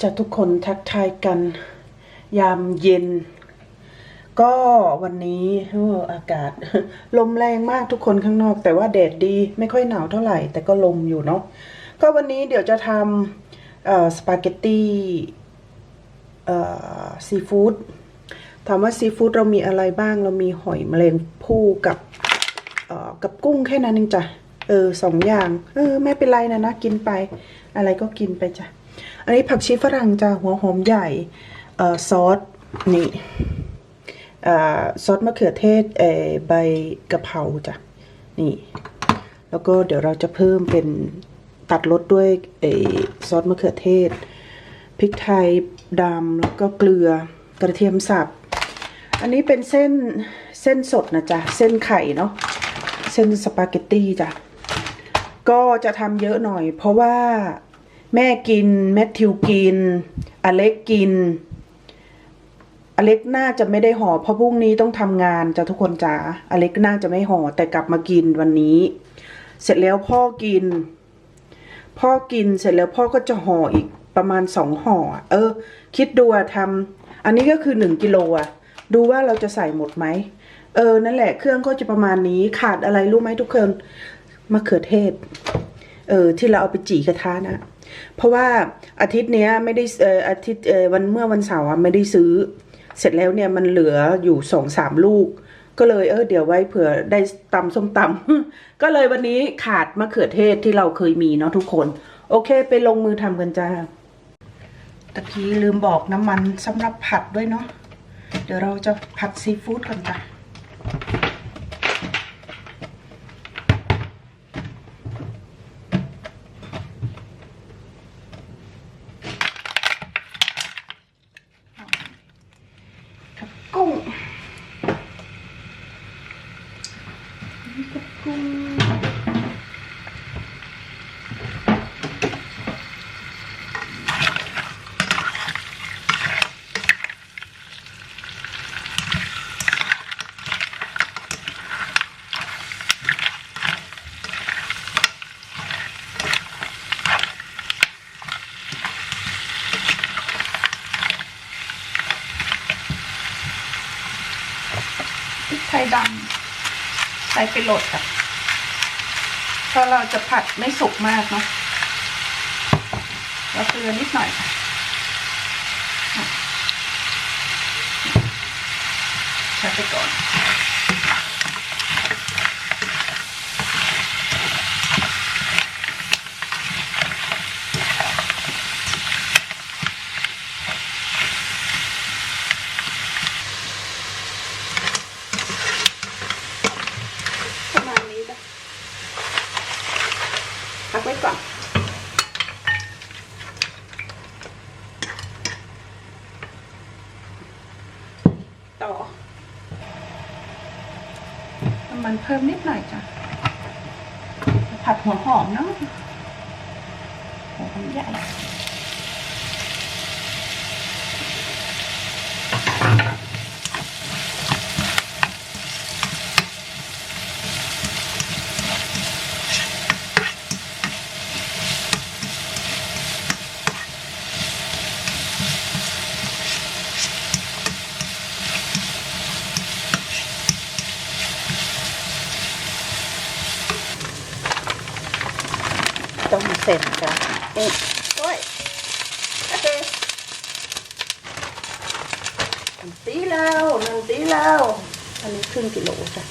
จะทุกคนทักทายกัน ยามเย็น ก็วันนี้เอออากาศ ลมแรงมากทุกคนข้างนอก แต่ว่าแดดดีไม่ค่อยหนาวเท่าไหร่ แต่ก็ลมอยู่เนาะก็วันนี้เดี๋ยวจะทำสปาเกตตี้ซีฟู้ดถามว่าซีฟู้ดเรามีอะไรบ้างเรามีหอยแมลงภู่กับกับกุ้งแค่นั้นเองจ้ะเออสองอย่าง เออไม่เป็นไรนะนะ กินไป อะไรก็กินไปจ้ะ อันนี้ผักชีฝรั่งจ้ะหัวหอมใหญ่เอ่อซอสนี่อ่าซอสมะเขือเทศเออใบกะเพราจ้ะนี่ แล้วก็เดี๋ยวเราจะเพิ่มเป็นตัดรสด้วยเออซอสมะเขือเทศพริกไทยดำแล้วก็เกลือกระเทียมสับอันนี้เป็นเส้นเส้นสดนะจ๊ะเส้นไข่เนาะเส้นสปาเกตตี้จ้ะก็จะทำเยอะหน่อย เพราะว่า แม่กิน แมทธิวกิน อเล็กกิน อเล็กน่าจะไม่ได้ห่อเพราะพรุ่งนี้ต้องทำงานจ้ะทุกคนจ๋าอเล็กน่าจะไม่ห่อแต่กลับมากินวันนี้ เสร็จแล้วพ่อกิน พ่อกินเสร็จแล้วพ่อก็จะห่ออีกประมาณสองห่อ เออ คิดดูทำอันนี้ก็คือหนึ่งกิโลอะดูว่าเราจะใส่หมดไหม เออ นั่นแหละ เครื่องก็จะประมาณนี้ขาดอะไรรู้ไหมทุกคนมะเขือเทศ เออ ที่เราเอาไปจีกระทะนะ เพราะว่าอาทิตย์เนี้ยไม่ได้เอออาทิตย์เออวันเมื่อวันเสาร์ไม่ได้ซื้อ เสร็จแล้วเนี่ยมันเหลืออยู่สองสามลูก ก็เลยเออเดี๋ยวไว้เผื่อได้ตำส้มตำก็เลยวันนี้ขาดมะเขือเทศที่เราเคยมีเนาะทุกคน โอเคไปลงมือทำกันจ้าตะกี้ลืมบอกน้ำมันสำหรับผัดด้วยเนาะเดี๋ยวเราจะผัดซีฟู้ดกันจ้ะ กับกุ้งนี่กับกุ้ง พริกไทยดำใส่ไปโหลดค่ะ เพราะเราจะผัดไม่สุกมากเนาะเราเกลือนิดหน่อยค่ะใช้ไปก่อน ประมาณนี้จ้ะพักไว้ก่อน ต่อ น้ำ มันเพิ่มนิดหน่อยจ้ะ ผัดหัวหอมเนาะหัวหอมใหญ่ เสร็จจ้ะนี่โอ้ยโอเคหนึ่งตีแล้วหนึ่งตีแล้วอันนี้ครึ่งกิโลจ้ะ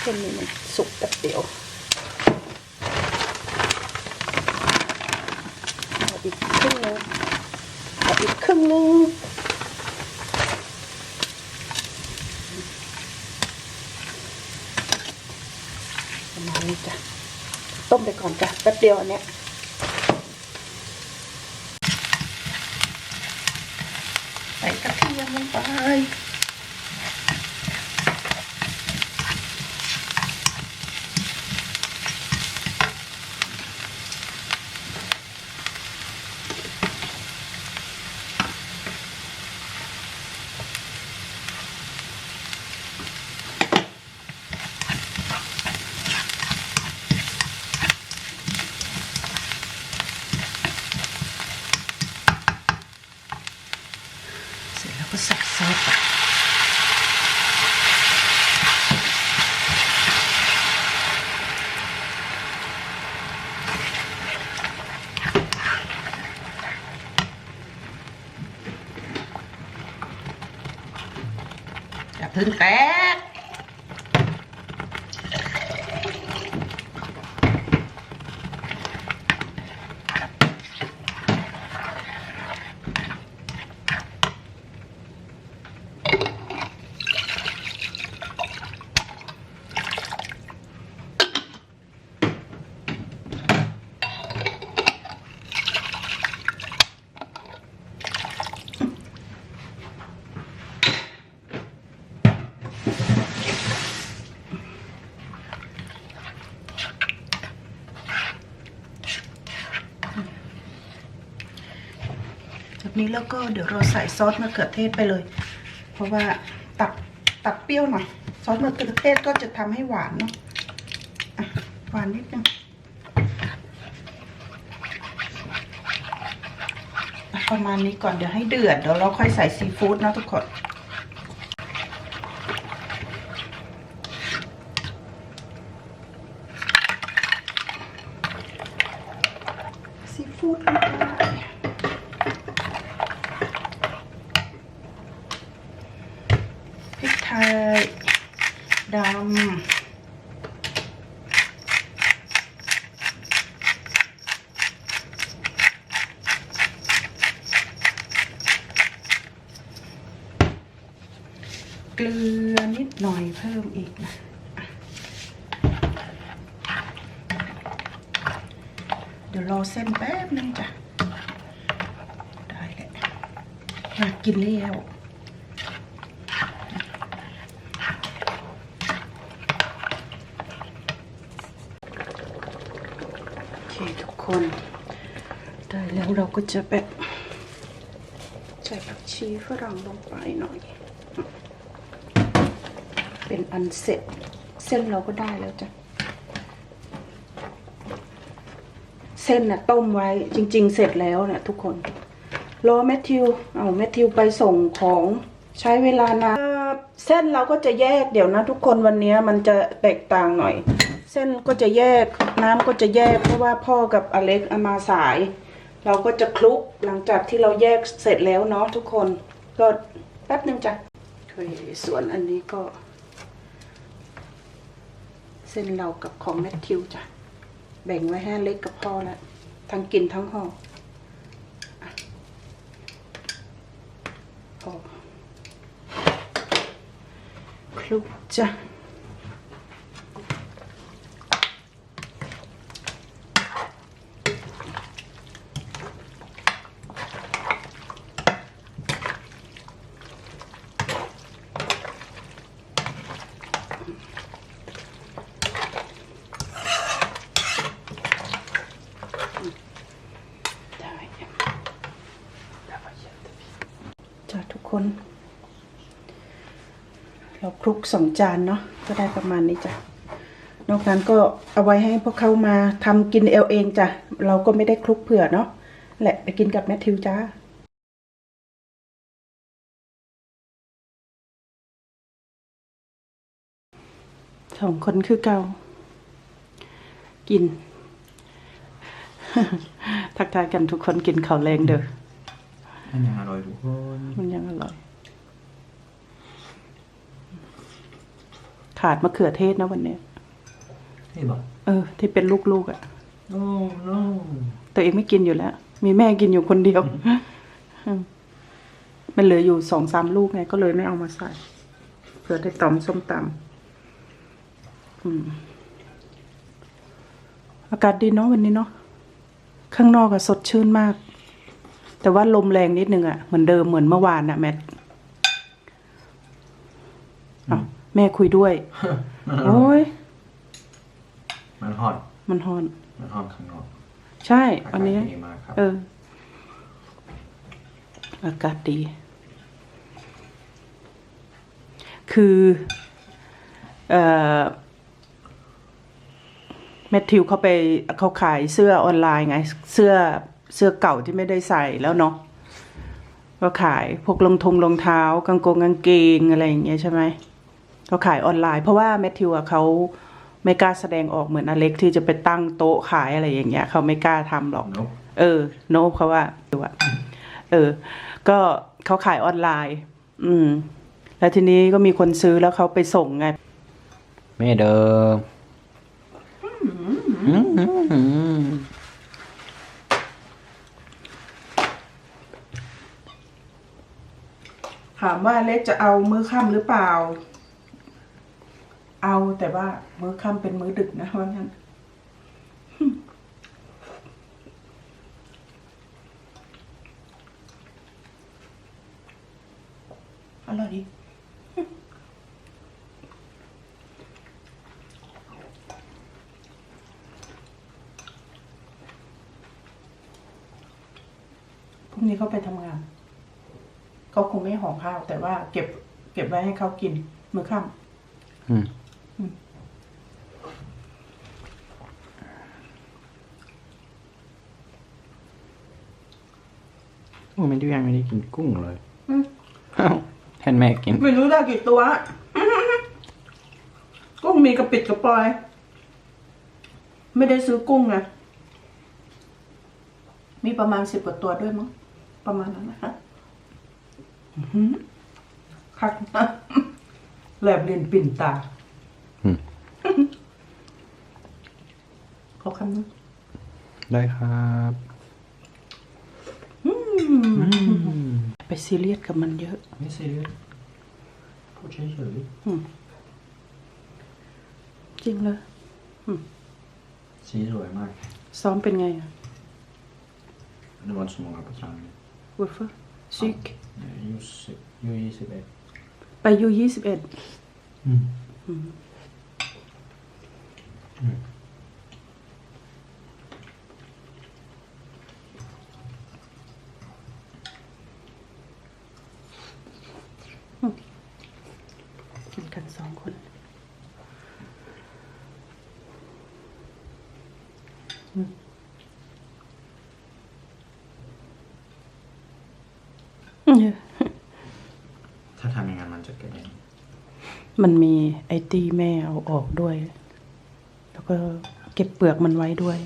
เส้นนี้มันสุกแป๊บเดียวเอาอีกครึ่งนึงเอาอีกครึ่งนึง แป๊บเดียวอันเนี้ยใส่กระเทียมลงไป อย่าเพึ่งแตก นี้แล้วก็เดี๋ยวเราใส่ซอสมะเขือเทศไปเลย เพราะว่าตัดตัดเปรี้ยวหน่อยซอสมะเขือเทศก็จะทำให้หวานเนาะะหวานนิดนึงประมาณนี้ก่อนเดี๋ยวให้เดือดเดี๋ยวเราค่อยใส่ซีฟู้ดนะทุกคน ซีฟู้ดลงไปพริกไทย ดำเกลือนิดหน่อยเพิ่มอีกนะเดี๋ยวรอเส้นแป๊บนึงจ้ะ ได้แหละอยากกินแล้วโอเคทุก คนได้แล้วเราก็จะแบบใส่ผักชีฝรั่งลงไปหน่อย เป็นอันเสร็จ เส้นเราก็ได้แล้วจ้ะ เส้นน่ะต้มไว้จริง ๆ เสร็จแล้วนะทุกคน รอแมทธิว เอาแมทธิวไปส่งของใช้เวลานานเส้นเราก็จะแยกเดี๋ยวนะทุกคนวันนี้มันจะแตกต่างหน่อย เส้นก็จะแยกน้ำก็จะแยกเพราะว่าพ่อกับอเล็กเอามาสาย เราก็จะคลุกหลังจากที่เราแยกเสร็จแล้วเนาะทุกคนก็แป๊บนึงจ้ะส่วนอันนี้ก็ เส้นเรากับของแมทธิวจ้ะแบ่งไว้ให้เล็กกับพ่อแล้วทั้งกินทั้งห่ออะพอคลุกจ้ะ ได้จ้ะทุกคน เราค ลุกสองจานเนาะก็ได้ประมาณนี้จ้ะนอกนั้นก็เอาไว้ให้พวกเขามาทำกินเอวเองจ้ะเราก็ไม่ได้คลุกเผื่อเนาะแหละไปกินกับแมทธิวจ้าสองคนคือเก่ากิน ทักทายกันทุกคนกินข้าวแรงเด้ออันยังอร่อยทุกคน มันยังอร่อย ขาดมะเขือเทศนะวันเนี้ยนี่บอกเออ ที่เป็นลูกๆอะ่ะโอ้โนตัวเองไม่กินอยู่แล้ว มีแม่กินอยู่คนเดียวอืมมันเหลืออยู่สองสามลูกไงก็เลยไม่เอามาใส่เผื่อได้ตำส้มตำอืมอากาศดีเนาะวันนี้เนาะข้างนอกอะสดชื่นมาก แต่ว่าลมแรงนิดนึงอะเหมือนเดิมเหมือนเมื่อวานอะแมทอ้าว แม่คุยด้วย โอ้ย มันฮอตมันฮอนมันฮอตข้างนอกใช่อาอันกาศนี้ดีมากครับ เออ อากาศดี คือเอ่อแมทธิวเขาไปเขาขายเสื้อออนไลน์ไง เสื้อเสื้อเก่าที่ไม่ได้ใส่แล้วเนาะก็ขายพวกรองทงรองเท้ากางกงกางเกงอะไรอย่างเงี้ยใช่ไหม เขาขายออนไลน์ เพราะว่าแมทธิวอะเขาไม่กล้าแสดงออกเหมือนอเล็กที่จะไปตั้งโต๊ะขายอะไรอย่างเงี้ยเขาไม่กล้าทำหรอกนกเออ โนบเขาว่าดูอะเออ ก็เขาขายออนไลน์ อืม แล้วทีนี้ก็มีคนซื้อแล้วเขาไปส่งไงแม่เดิมถามว่าเล็กจะเอามื้อค่ำหรือเปล่า เอาแต่ว่ามื้อค่ำเป็นมื้อดึกนะว่างั้นอร่อยดีพรุ่งนี้เขาไปทำงาน เขาคงไม่ห่อข้าว แต่ว่าเก็บ เก็บไว้ให้เขากิน มื้อค่อื มโอ้ไม่ได้ยังไม่ได้กินกุ้งเลยำอืม อ้าวแทนแม่กิน ไม่รู้ได้กี่ตัวกุ้งมีกระปิดกระปอย ไม่ได้ซื้อกุ้งไงมีประมาณสิบกว่าตัวด้วยมั้ง ประมาณนั้นนะฮะอื้อหือคักนะแลบเลียนปิ่นตาอืม ขอคำนึงได้ครับ ไปซีเรียสกับมันเยอะ ไม่ซีเรียสพูดเฉยจริงเลยๆสีสวยมาก ซ้อมเป็นไงอะ Det var inte så många på träningen. Varför? Psyk? Jo, se- jo, 21. ไปยูยี่สิบเอ็ด Mm. กินกันสองคน ถ้าทำอย่างนั้นมันจะเกิดเองมันมีไอตีแม่เอาออกด้วย แล้วก็เก็บเปลือกมันไว้ด้วย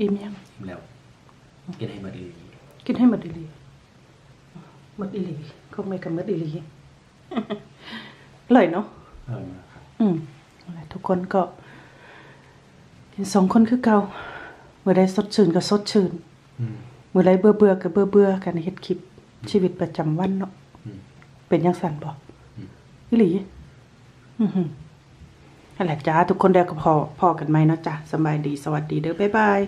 อิ่มยังแล้ว กินให้หมดเลยกินให้หมดอีหลีหมดอีหลีคงไม่กับหมดอีหลีอร่อยเนาะอร่อยมาก คนก็เป็นสองคนคือเก่าเมื่อใดสดชื่นก็สดชื่นอืมเมื่อใดเบื่อเบื่อก็เบื่อเบื่อกันเฮ็ดคลิป ชีวิตประจำวันเนาะอืมเป็นยังสั่นบ่อืมอีหลีอือหือนั่นแหละจ้าทุกคนเดียวก็พอพอกันไหมเนาะจ้ะสำบายดีสวัสดีเด้อบ๊ายบาย